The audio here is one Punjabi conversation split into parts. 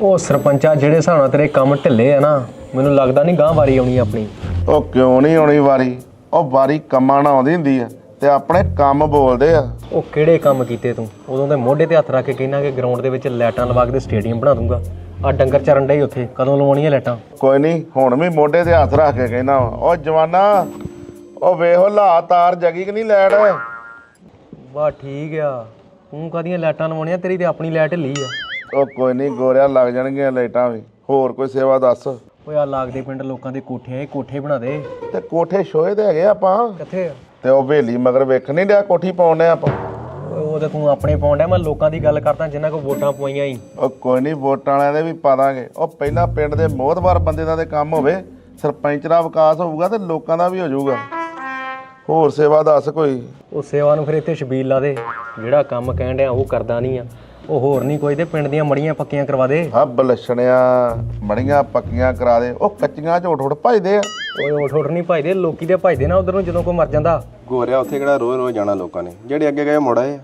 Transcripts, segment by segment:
ਉਹ ਸਰਪੰਚਾ ਜਿਹੜੇ ਹਿਸਾਬ ਨਾਲ ਤੇਰੇ ਕੰਮ ਢਿੱਲੇ ਆ ਨਾ ਮੈਨੂੰ ਲੱਗਦਾ ਨਹੀਂ ਗਾਂ ਵਾਰੀ ਆਉਣੀ ਆਪਣੀ। ਉਹ ਕਿਉਂ ਨਹੀਂ ਆਉਣੀ ਵਾਰੀ? ਉਹ ਵਾਰੀ ਕੰਮਾਂ ਨਾਲ ਆਉਂਦੀ ਹੁੰਦੀ ਆ ਤੇ ਆਪਣੇ ਕੰਮ ਬੋਲਦੇ ਆ। ਉਹ ਕਿਹੜੇ ਕੰਮ ਕੀਤੇ ਤੂੰ? ਉਦੋਂ ਤੇ ਮੋਢੇ ਤੇ ਹੱਥ ਰੱਖ ਕੇ ਕਹਿਣਾ ਕਿ ਗਰਾਊਂਡ ਦੇ ਵਿੱਚ ਲਾਈਟਾਂ ਲਵਾ ਕੇ ਤੇ ਸਟੇਡੀਅਮ ਬਣਾ ਦੂੰਗਾ। ਆ ਡੰਗਰ ਚਰਨ ਡੇ ਉੱਥੇ ਕਦੋਂ ਲਵਾਉਣੀਆਂ ਲਾਈਟਾਂ? ਕੋਈ ਨਹੀਂ ਹੁਣ ਵੀ ਮੋਢੇ ਤੇ ਹੱਥ ਰੱਖ ਕੇ ਕਹਿਣਾ ਉਹ ਜਵਾਨਾ ਉਹ ਵੇਖੋ ਲਾ ਤਾਰ ਜਗੀ ਕਿ ਨਹੀਂ ਲੈਟ ਵਾਹ ਠੀਕ ਆ। ਤੂੰ ਕਾਦੀਆਂ ਲਾਈਟਾਂ ਲਵਾਉਣੀਆਂ? ਤੇਰੀ ਤੇ ਆਪਣੀ ਲਾਈਟ ਢਿੱਲੀ ਆ। ਉਹ ਕੋਈ ਨਹੀਂ ਗੋਰਿਆ ਲੱਗ ਜਾਣਗੀਆਂ ਲਾਈਟਾਂ ਵੀ। ਹੋਰ ਕੋਈ ਸੇਵਾ ਦੱਸ? ਓਏ ਆ ਲੱਗਦੇ ਪਿੰਡ ਲੋਕਾਂ ਦੇ ਕੋਠੇ ਆ ਇਹ ਕੋਠੇ ਬਣਾ ਦੇ। ਤੇ ਕੋਠੇ ਸ਼ੋਏ ਤੇ ਹੈਗੇ ਆਪਾਂ? ਕਿੱਥੇ ਆ? ਤੇ ਉਹ ਵੇਲੀ ਮਗਰ ਵੇਖ ਨਹੀਂ ਡਿਆ ਕੋਠੀ ਪਾਉਣੇ ਆਪਾਂ? ਓਏ ਉਹ ਤੇ ਤੂੰ ਆਪਣੇ ਡਿਆ ਮੈਂ ਲੋਕਾਂ ਦੀ ਗੱਲ ਕਰਦਾ ਜਿਨ੍ਹਾਂ ਕੋ ਵੋਟਾਂ ਪਵਾਈਆਂ ਹੀ ਉਹ ਕੋਈ ਨਹੀਂ ਵੋਟਾਂ ਵਾਲਿਆਂ ਦੇ ਵੀ ਪਾ ਦਾਂਗੇ। ਉਹ ਪਹਿਲਾਂ ਪਿੰਡ ਦੇ ਮੋਹਤਵਾਰ ਬੰਦੇ ਦਾ ਤੇ ਕੰਮ ਹੋਵੇ ਸਰਪੰਚ ਦਾ ਵਿਕਾਸ ਹੋਊਗਾ ਤੇ ਲੋਕਾਂ ਦਾ ਵੀ ਹੋ ਜਾਊਗਾ। ਹੋਰ ਸੇਵਾ ਦੱਸ ਕੋਈ? ਉਹ ਸੇਵਾ ਨੂੰ ਫਿਰ ਇੱਥੇ ਸ਼ਬੀਲ ਲਾ ਦੇ। ਜਿਹੜਾ ਕੰਮ ਕਹਿਣ ਡਿਆ ਉਹ ਕਰਦਾ ਨਹੀਂ ਆ। ਉਹ ਹੋਰ ਨਹੀਂ ਕੋਈ ਤੇ ਪਿੰਡ ਦੀਆਂ ਮੜੀਆਂ ਪੱਕੀਆਂ ਕਰਵਾ ਦੇ। ਆ ਬਲਛਣਿਆ ਮੜੀਆਂ ਪੱਕੀਆਂ ਕਰਾ ਦੇ। ਉਹ ਕੱਚੀਆਂ ਝੋਟ ਉੱਠ ਭਜਦੇ ਆ। ਓਏ ਉਠ ਉਠ ਨਹੀਂ ਭਜਦੇ ਲੋਕੀ ਦੇ ਭਜਦੇ ਨਾ ਉਧਰ ਨੂੰ ਜਦੋਂ ਕੋਈ ਮਰ ਜਾਂਦਾ। ਗੋਰਿਆ ਉੱਥੇ ਕਿਹੜਾ ਰੋਜ਼ ਰੋਜ਼ ਜਾਣਾ ਲੋਕਾਂ ਨੇ। ਜਿਹੜੇ ਅੱਗੇ ਗਏ ਮੁੜ ਆਏ ਆ।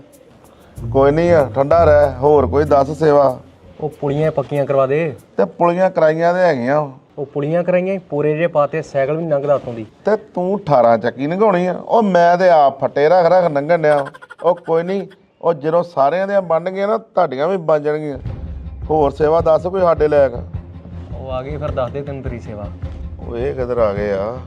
ਕੋਈ ਨਹੀਂ ਆ ਠੰਡਾ ਰਹਿ ਹੋਰ ਕੋਈ ਦੱਸ ਸੇਵਾ। ਉਹ ਪੁਲੀਆਂ ਪੱਕੀਆਂ ਕਰਵਾ ਦੇ। ਤੇ ਪੁਲੀਆਂ ਕਰਾਈਆਂ ਤੇ ਹੈਗੀਆਂ। ਉਹ ਪੁਲੀਆਂ ਕਰਾਈਆਂ ਪੂਰੇ ਜੇ ਪਾਤੇ ਸਾਈਕਲ ਵੀ ਲੰਘਦਾ ਉਤੋਂ ਦੀ। ਤੇ ਤੂੰ 18 ਚੱਕੀ ਨਗਾਉਣੀ ਆ। ਉਹ ਮੈਂ ਤੇ ਆਪ ਫੱਟੇ ਰੱਖ ਰੱਖ ਨੰਗਣ ਡਿਆ। ਉਹ ਕੋਈ ਨਹੀਂ ਉਹ ਜਦੋਂ ਸਾਰਿਆਂ ਦੀਆਂ ਬਣ ਗਈਆਂ ਨਾ ਤੁਹਾਡੀਆਂ ਵੀ ਬਣ ਜਾਣਗੀਆਂ। ਹੋਰ ਸੇਵਾ ਦੱਸ ਕੋਈ ਸਾਡੇ ਲਾਇਕ? ਉਹ ਆ ਗਈ ਫਿਰ ਦੱਸ ਦੇ ਤੈਨੂੰ ਤੇਰੀ ਸੇਵਾ। ਉਹ ਇਹ ਕਿੱਧਰ ਆ ਗਏ ਆ?